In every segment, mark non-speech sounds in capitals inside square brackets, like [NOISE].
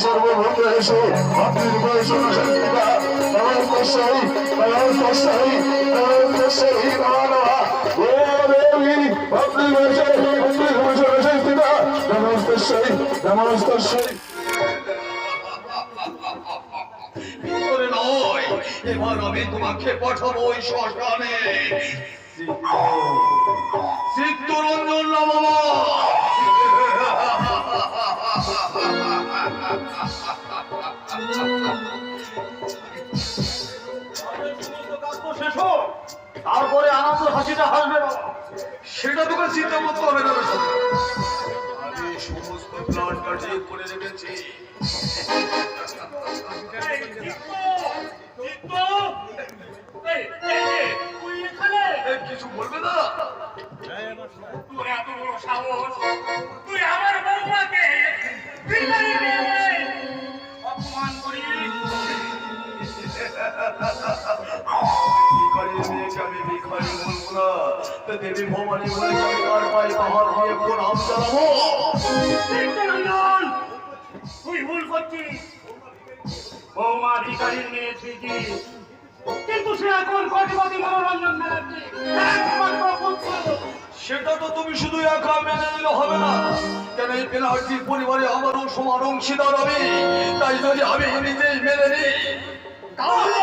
সর্বভূত এসে আপনি বয়স শান্তিকা নমঃ নমঃ নমঃ নমঃ নমঃ নমঃ নমঃ শ্মশানে চিত্তরঞ্জন নমমা তারপরে আনন্দ হাসিটা হাসবে না সেটা তোকে চিন্তা করতে হবে না সমস্ত প্ল্যান কাটিয়ে করে রেখেছি কিছু বলবে না এত বড় সাহস তো দেবী ভবানী বলে আমি কার পায়ে পাহাড় দিয়ে প্রণাম জানাব তুই ভুল করছিস। বৌমা ভিকারির মেয়ে ঠিকই। কিন্তু সে এখন কোটিপতি মনোরঞ্জন ব্যানার্জি। একমাত্র পুত্র। সেটা তো তুমি শুধু একা মেনে নিলে হবে না। কেন এই ব্যানার্জি পরিবারে আমারও সমান অংশীদার হবে তাই যদি আমি নিজেই মেনে নিই তাহলে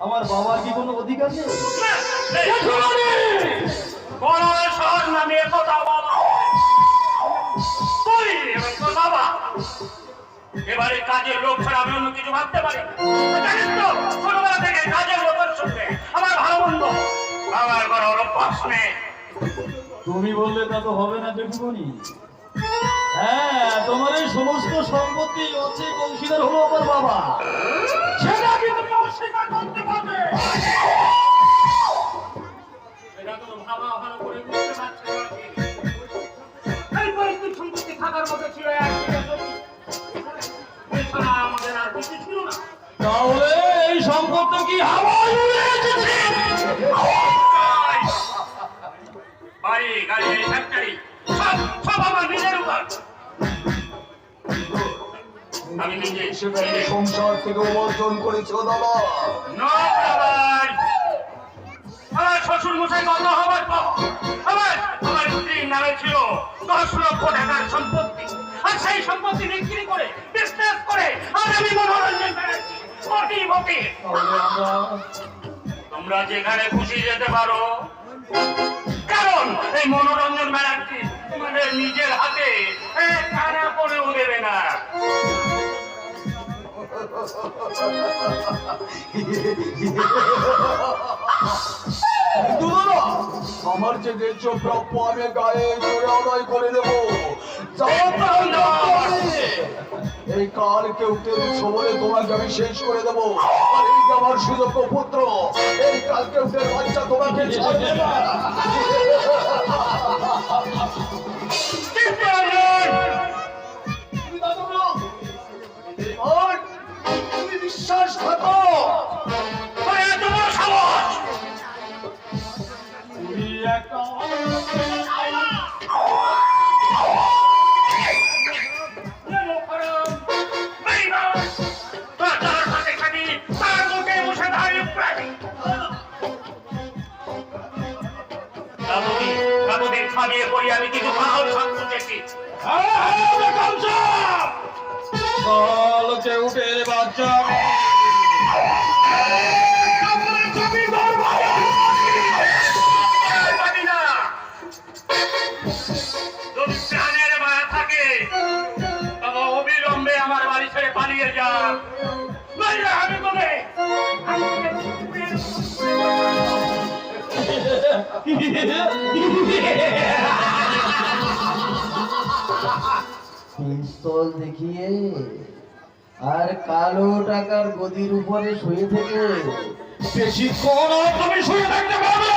আমার বাবার কি কোনো অধিকার নেই? বড় এবারে কাজের লোক ছাড়া আমি অন্য কিছু ভাবতে পারি ছোটবেলা থেকে কাজের লোকের আমার ভালো মন্দ আমার কোনো অভ্যাস তুমি বললে তা তো হবে না জেঠুমনি হ্যাঁ তোমার এই সমস্ত সম্পত্তি অর্ধেক অংশীদার হলো আমার বাবা। অস্বীকার করতে পারবে তো ভাবা ভালো করে বুঝতে পারছে কি। এই পৈতৃক সম্পত্তি থাকার মতো ছিল এক বিঘা জমি। এছাড়া আমাদের আর কিছু ছিল না তাহলে এই সম্পত্তি কি এসেছে বাড়ি গাড়ি আমি নিজে সংসার থেকে বর্জন করেছ দাদা। আমার শ্বশুর মশাই কত হবার পর আমার আমার স্ত্রীর নামে ছিল দশ লক্ষ টাকার সম্পত্তি। আর সেই সম্পত্তি বিক্রি করে বিজনেস করে আর আমি মনোরঞ্জন বেড়াচ্ছি কোটি কোটি। তাহলে আমরা তোমরা যেখানে খুশি যেতে পারো। কারণ এই মনোরঞ্জন ব্যানার্জি তোমাদের নিজের হাতে কানা করেও দেবে না। আমার যে ন্যায্য প্রাপ্য আমি গায়ে জোরে আদায় করে যাবে। এই কাল কেউ কেউ সবলে তোমাকে আমি শেষ করে দেবো। আর এই আমার সুযোগ্য পুত্র, এই কাল কেউ বাচ্চা তোমাকে ছাড়বে না খামিয়ে পড়ি আমি কিছু ভালো শান্ত দেখি। কাল কেউ বাচ্চা। যা আমি পিস্তল দেখিয়ে আর কালো টাকার গদির উপরে শুয়ে থেকে বেশিক্ষণ আর তুমি শুয়ে থাকতে পারবে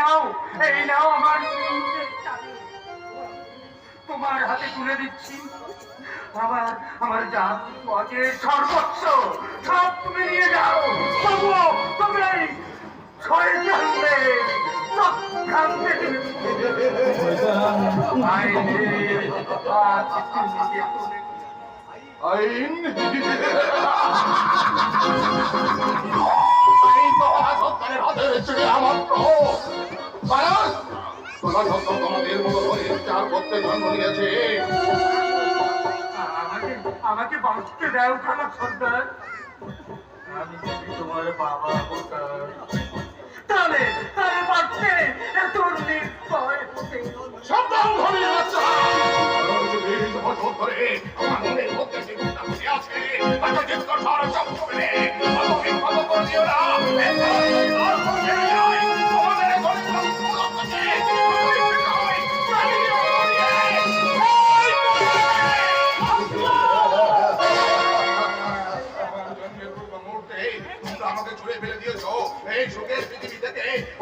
নাও এই নাও আমার তোমার হাতে তুলে দিচ্ছি। আমার আমার জাত পথের সর্বোচ্চ সব তুমি নিয়ে যাও। তবুও তোমরা এই নিজে তুলে আইন। তো সরকারের হাতে ছেড়ে আমার তো কারণ তোরা যত তোমাদের মতো করে চার করতে জন্ম নিয়েছে আমাকে আমাকে বাঁচতে দাও খানা সর্দার আমি তোমার বাবা হতাম তাহলে তাহলে বাঁচতে এত নির্ভয় হতে ধরে ক্ষমা করে দিও না।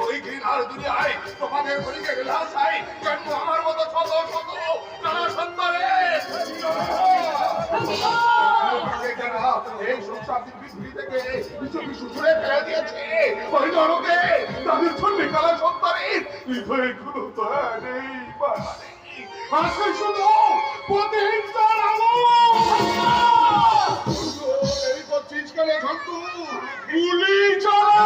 ওই দুনিয়ায় তোমাদের ঘড়িকে গেলাম চাই জন্ম আমার মতো তোমাকে এই সংসারটি পৃথিবী থেকে কিছু কিছু ছুড়ে ফেলে দিয়েছে। ওই নরকে তাদের জন্য কালা সন্তানের হৃদয়ে কোনো দয়া নেই। মায়া শুধু প্রতিহিংসার আলো। এই করছিস কেন ঝন্টু? গুলি চালা।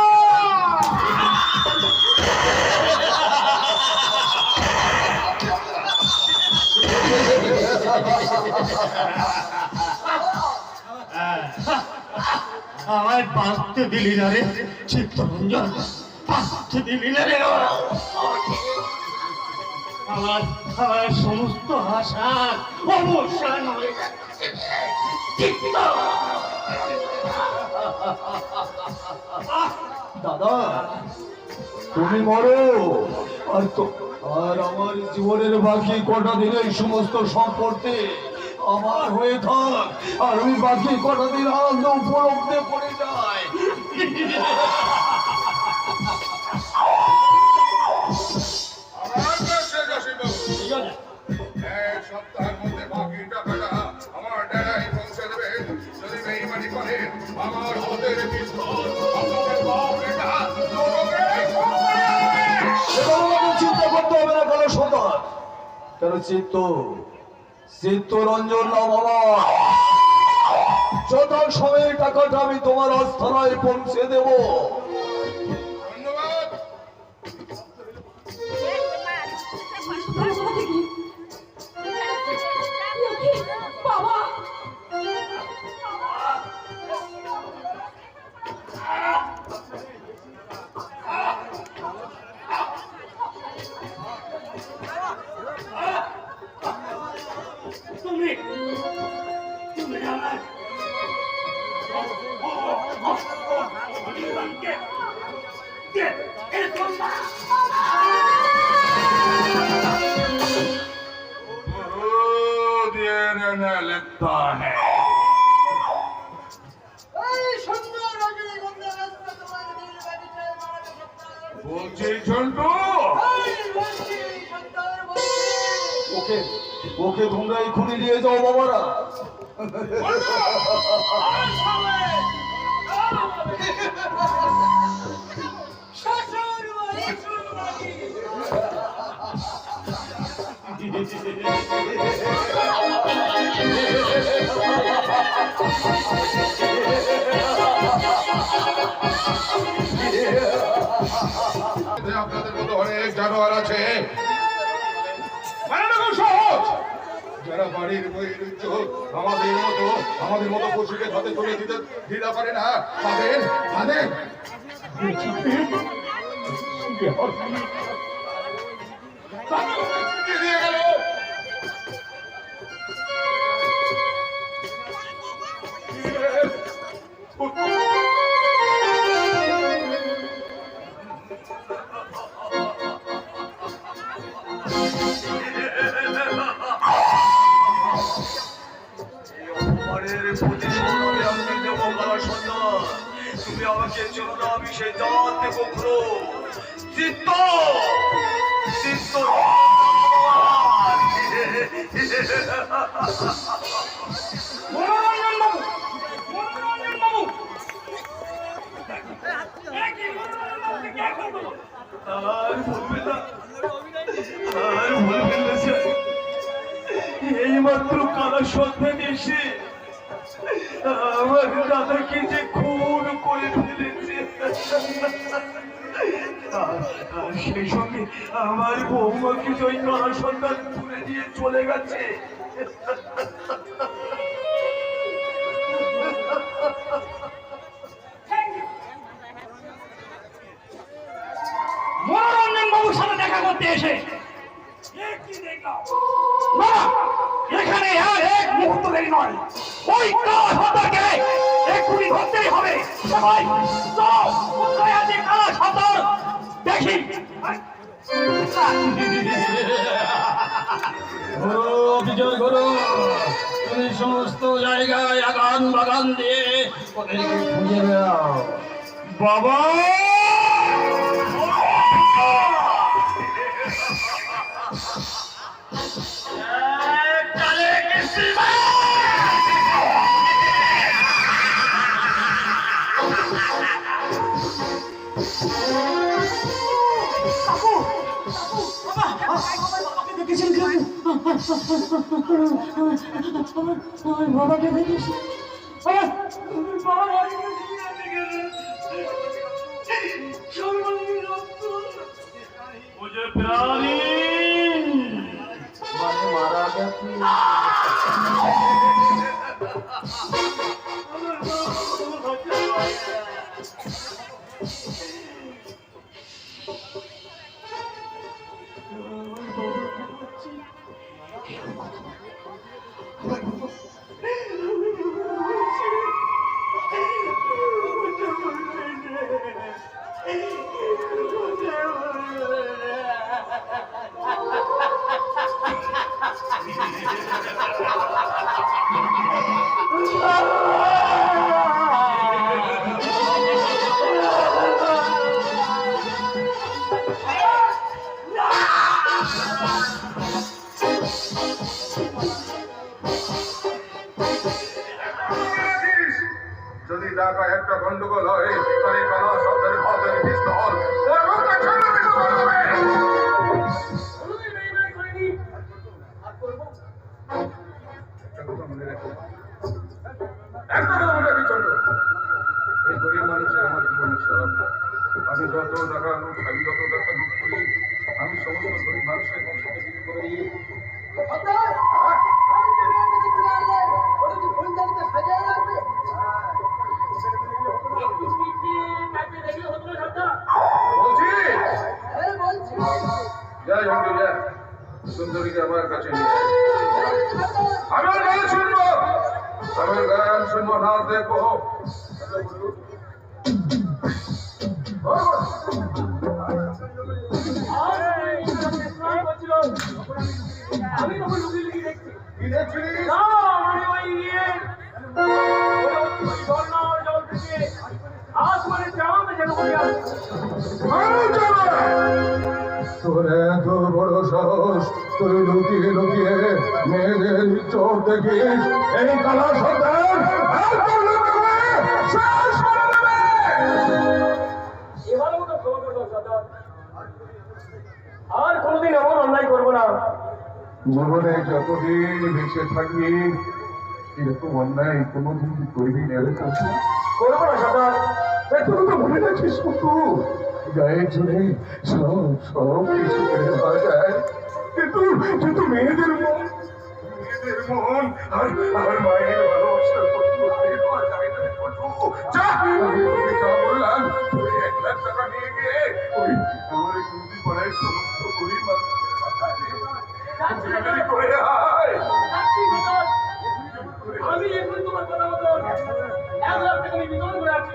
[LAUGHS] আমায় বাঁচতে দিলি না রে চিত্তরঞ্জন বাঁচতে দিলি না রে। আমার আমার সমস্ত আশা অবসান হয়ে দাদা, তুমি মরো। আর তো আর আমার জীবনের বাকি কটা দিন এই সমস্ত সম্পর্কে আমার হয়ে থাক। আর আমি বাকি কটা দিন আনন্দ উপলব্ধে পড়ে যায়। আমার হাতের পিস্তল। আপনাদের বাপ চিন্তা করতে হবে না কোনো কেন চিত্ত চিত্তরঞ্জন আমার যত টাকাটা আমি তোমার আস্থানায় পৌঁছে দেবো। लगता है বলছি ঝন্টু ওকে ওকে তোমরা এক্ষুনি নিয়ে যাও বাবারা [LAUGHS] আপনাদের মতো অনেক জানোয়ার আছে। যারা বাড়ির বৈরুদ্ধ আমাদের মতো আমাদের মতো পশুকে হাতে তুলে দিতে দিতে না, তাদের তাদের Oh, [LAUGHS] বৌমাকে যে ওই কালা সন্ধান তুলে দিয়ে চলে গেছে। মনোরঞ্জন বাবুর সাথে দেখা করতে এসে? না এখানে আর এক মুহূর্ত দেরি নয়। ওই কালা সন্তানকে এক্ষুনি ধরতেই হবে। সবাই চল কোথায় আছে দেখি। ঘোরো বিজয় সমস্ত জায়গায় আগান বাগান দিয়ে বাবা বাবাকে দেখিস মুঝে প্রাণী মানে মারা গন্ডগোল হয় দেখব আমি তখন লুকিয়ে লুকিয়ে দেখছি। না মানে ওই ইয়ে ওই ঝর্ণার জল থেকে আসমানে চাঁদ যেন বলে আসছে তোর এত বড় সাহস তুই লুকিয়ে লুকিয়ে মেয়েদের চোখ দেখিস। এই কালা সন্তান আর কোনোদিন এমন অন্যায় করব না। জীবনে যতদিন বেঁচে থাকবি এরকম অন্যায় কোনোদিন করবি না। করব না এখনও তো মনে রাখিস কুকু গায়ে জুড়ে সব সব কিছু নেওয়া যায় কিন্তু কিন্তু মেয়েদের মন মেয়েদের মন আর আর মায়ের ভালোবাসা করতে দেওয়া যায় না যা আমি যা! বললাম তুই এক লাখ টাকা নিয়ে গিয়ে ওই আমার এই পাড়ায় সমস্ত গরিব মানুষদের মাথায় দিয়ে যাচ্ছি বিক্রি সদার, করে আয়। আমি এখন তোমার কথা মতো এক লাখ টাকা আমি বিতরণ করে আছি।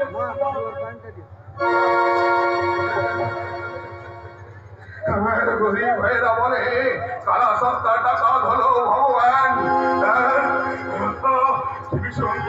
ভাইরা বলে কালা সত্তা টাকা হলো ভগবান? ভীষণ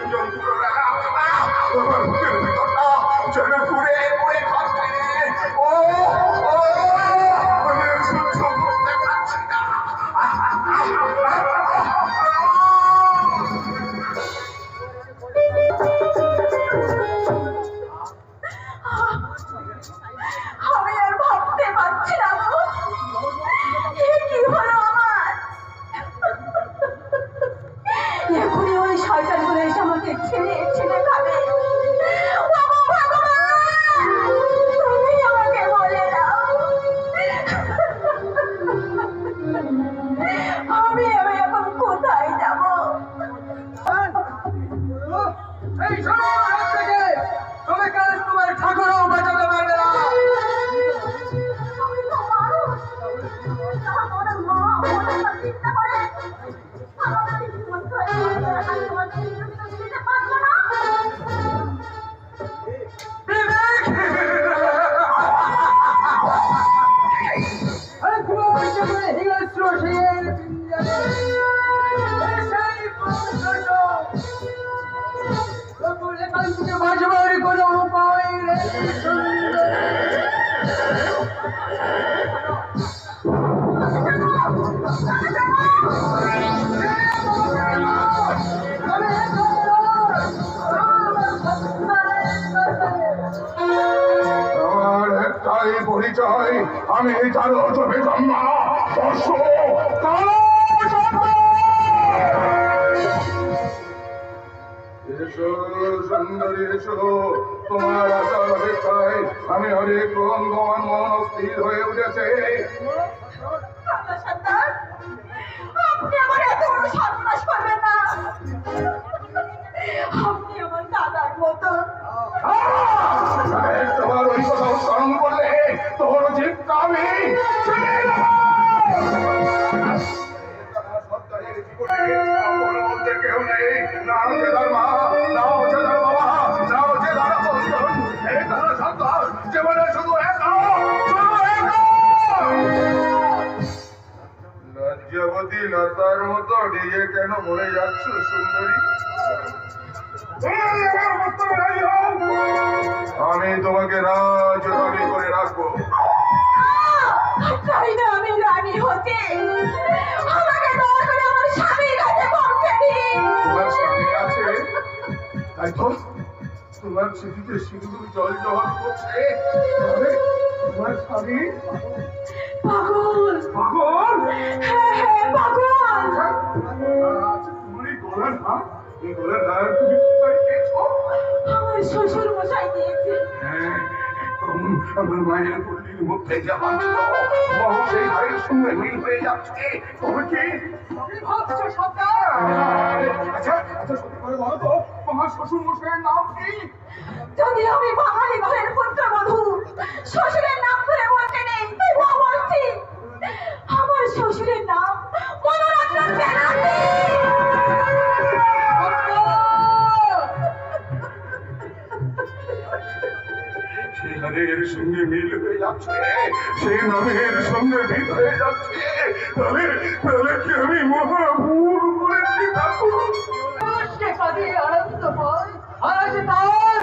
ডিজে কেন মরে যাচ্ছ সুন্দরী। আমি তোমাকে রাজধানী করে রাখব। আমি রানী হতে? আমাকে দয়া করে আমার স্বামীর কাছে পৌঁছে দিন। তোমার স্বামী আছে? তাই তো তোমার স্মৃতিতে সিন্ধু জল জল করছে। তোমার স্বামী? পাগল। পাগল? হ্যাঁ হ্যাঁ পাগল। আমার মায়ের পল্লীর মধ্যে ঘরের সঙ্গে মিল হয়ে যাচ্ছে ভাবছ সরকার আচ্ছা আচ্ছা সত্যি করে তোমার শ্বশুর মশাইয়ের নাম যদি আমি বাঙালি ঘরের পুত্রবধূ শ্বশুরের নাম ধরে বলতে নেই তবুও আমার শ্বশুরের নাম মনোরঞ্জন সঙ্গে মিল হয়ে যাচ্ছে সেই নামের সঙ্গে মিল হয়ে যাচ্ছে। তাহলে তাহলে কি আমি মহা ভুল করেছি ঠাকুর? আনন্দ পাই আজ তার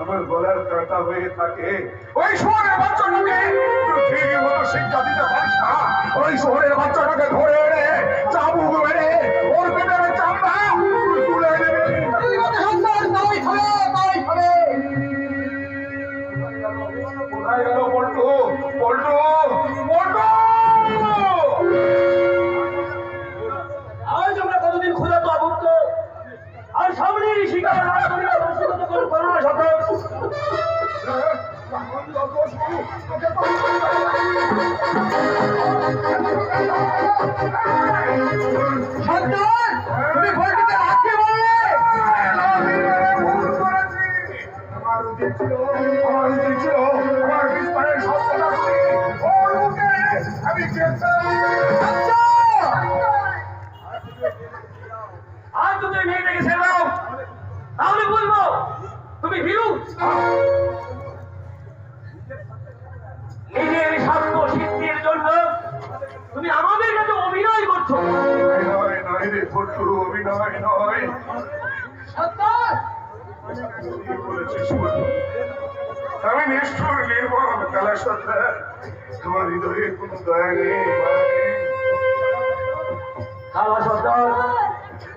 আমার গলার কাটা হয়ে থাকে। ওই শহরের বাচ্চাটাকে শিক্ষা দিতে পারিস না। ওই শহরের বাচ্চাটাকে ধরে এনে চাবুক মেরে সন্তান, তুমি ভোল্টিকে রাখতে বললে। আমার উচিত ছিল আমার উচিত ছিল আমার বিস্তারের মুখে আমি গ্রেফতার নয় অভিনয় নয়? আমি নিষ্ঠুর নির্মম কালা সত্তা আমার হৃদয়ে কোনো দয়া নেই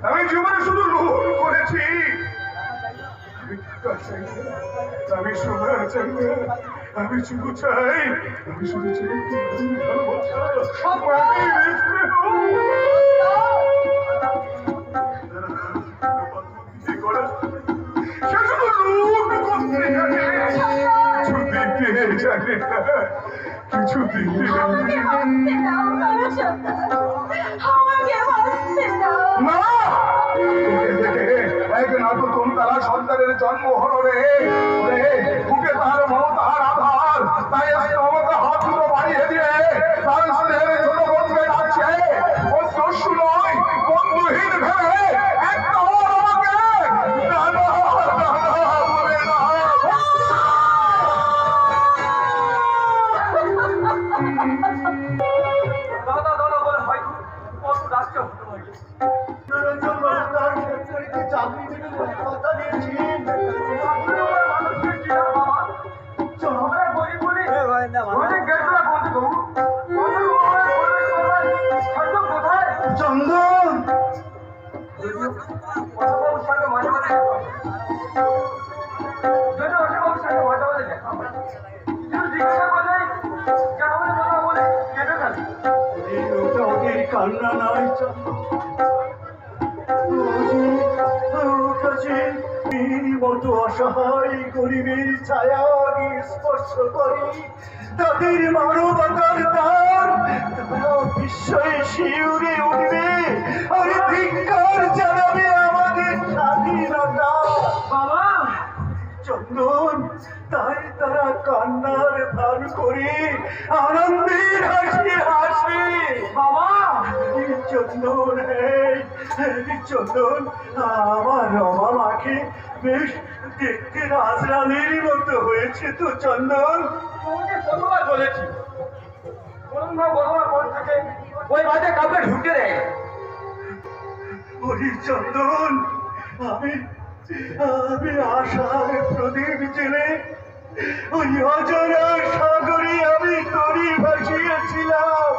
আমি জীবনে শুধু লুট করেছি। আমি টাকা চাই আমি সোনা চাই আমি শুধু চাই আমি শুধু চাই জানে না, কিছু দিতে তারা সন্তানের জন্ম হলো রে। বুকে তার মমতার আধার। তাই আজ আমাকে হাত দুটো বাড়িয়ে দিয়ে তার স্নেহের কান্না অসহায় গরিবের ছায়া স্পর্শ করে তাদের মানবতার তার তারা বিস্ময়ে শিউরে উঠবে। আর ধিক্কার জানাবে আমাদের স্বাধীনতা। বাবা! চন্দন তাই তারা কান্নার ভান করে আনন্দের হাসি হাসে। বাবা! চন্দন চন্দন আমার রমা মাকে বেশ দেখতে রাজরানীর মতো হয়েছে তো চন্দন। তোমাকে কতবার বলেছি। অন্য বড় বড় থেকে। ওই বাড়িতে কাউকে ঢুকতে দেয়। না। আমি আমি আশার প্রদীপ জেলে ওই অজরা সাগরে আমি তরি ভাসিয়েছিলাম।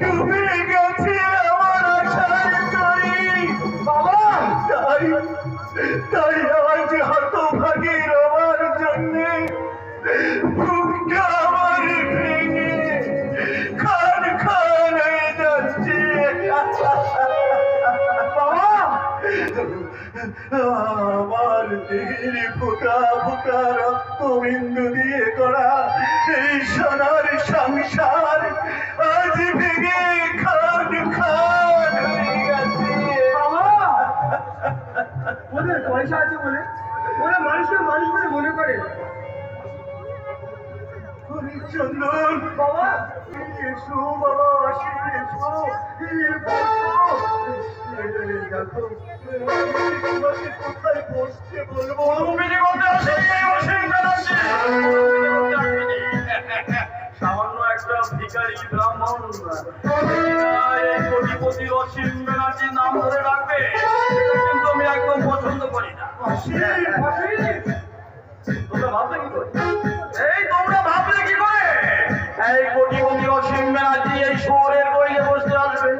ডুবে গেছে আমার আশার তরি। বাবা! তাই তাই আজ হতভাগীর আমার ফুটা ফুটা রক্ত বিন্দু দিয়ে করা এই সোনার সংসার। আজ ভেঙে খান খান পয়সা আছে বলে, ওরা মানুষকে মানুষ বলে মনে করে। চন্দন। বাবা এসো বাবা এসো কোথায় বসতে বলব? সামান্য একটা ভিখারি ব্রাহ্মণ কোটিপতি অসীম ব্যানার্জির নাম ধরে রাখবে কিন্তু আমি একদম পছন্দ করি না। তোমরা ভাবলে কি করে? এই কোটিপতি অসীম ব্যানার্জি এই শহরের গইলে বসতে আসবে।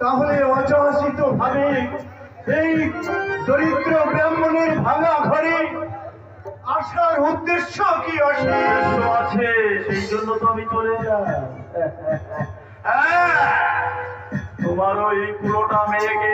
তাহলে তাহলে ভাবে এই দরিদ্র ব্রাহ্মণের ভাঙা ঘরে আসার উদ্দেশ্য কি অসীম? আছে সেই জন্য তো আমি চলে যাই। হ্যাঁ, তোমার ওই পুরোটা মেয়েকে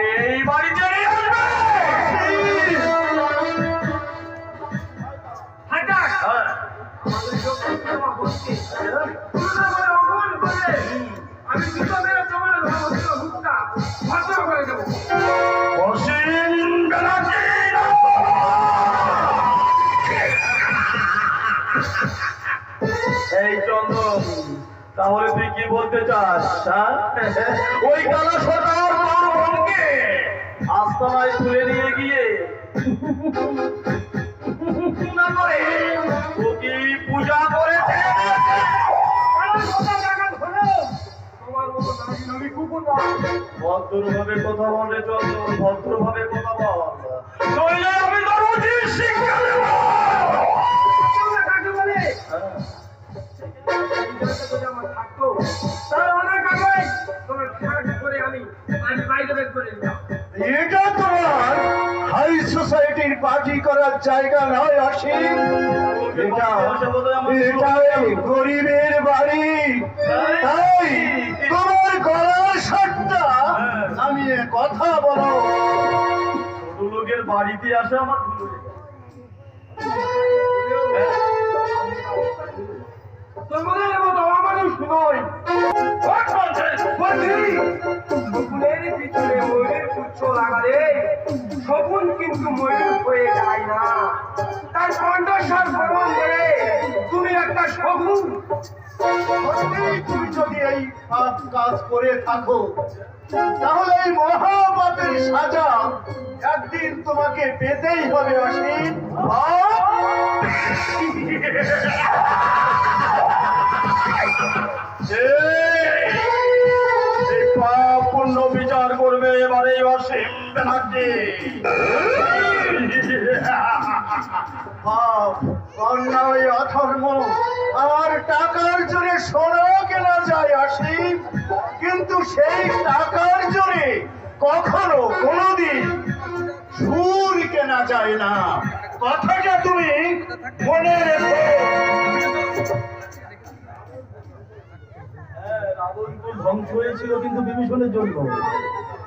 ওই কালা সরকার বোনকে তুলে নিয়ে গিয়ে না করে। পূজা করেছে। ভদ্রভাবে কথা বলে চন্দন ভদ্রভাবে কথা বল। নইলে আমি তোর শিক্ষা দেব। কাকে বলে হ্যাঁ। আমার থাকতো পার্টি করার জায়গা নয় অসীম এটা এটা গরিবের বাড়ি। তাই তোমার গলার শটটা আমি কথা বলো ছোট লোকের বাড়িতে আসে আমার। তোমাদের মতো অমানুষ নয় শকুনের পিছনে ময়ূরের পুচ্ছ লাগালে শকুন কিন্তু ময়ূর হয়ে যায় না। তার কণ্ঠস্বর প্রমাণ করে তুমি একটা শকুন তুমি যদি এই পাপ কাজ করে থাকো। তাহলে এই মহাপাপের সাজা একদিন তোমাকে পেতেই হবে অসীম। পাপ অন্যায় অধর্ম আর টাকার জোরে সোনা কেনা যায় অসীম কিন্তু সেই টাকার জোরে কখনো কোনোদিন সুর কেনা যায় না কথাটা তুমি মনে রেখো ধ্বংস হয়েছিল কিন্তু বিভীষণের জন্য।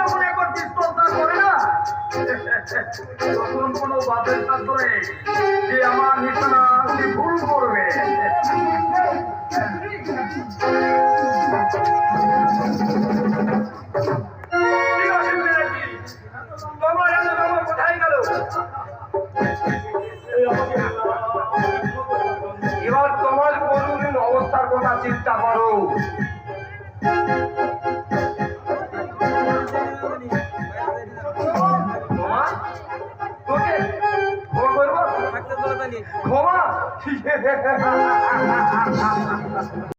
যখন তার করে না? তখন কোনো বাপের সাথ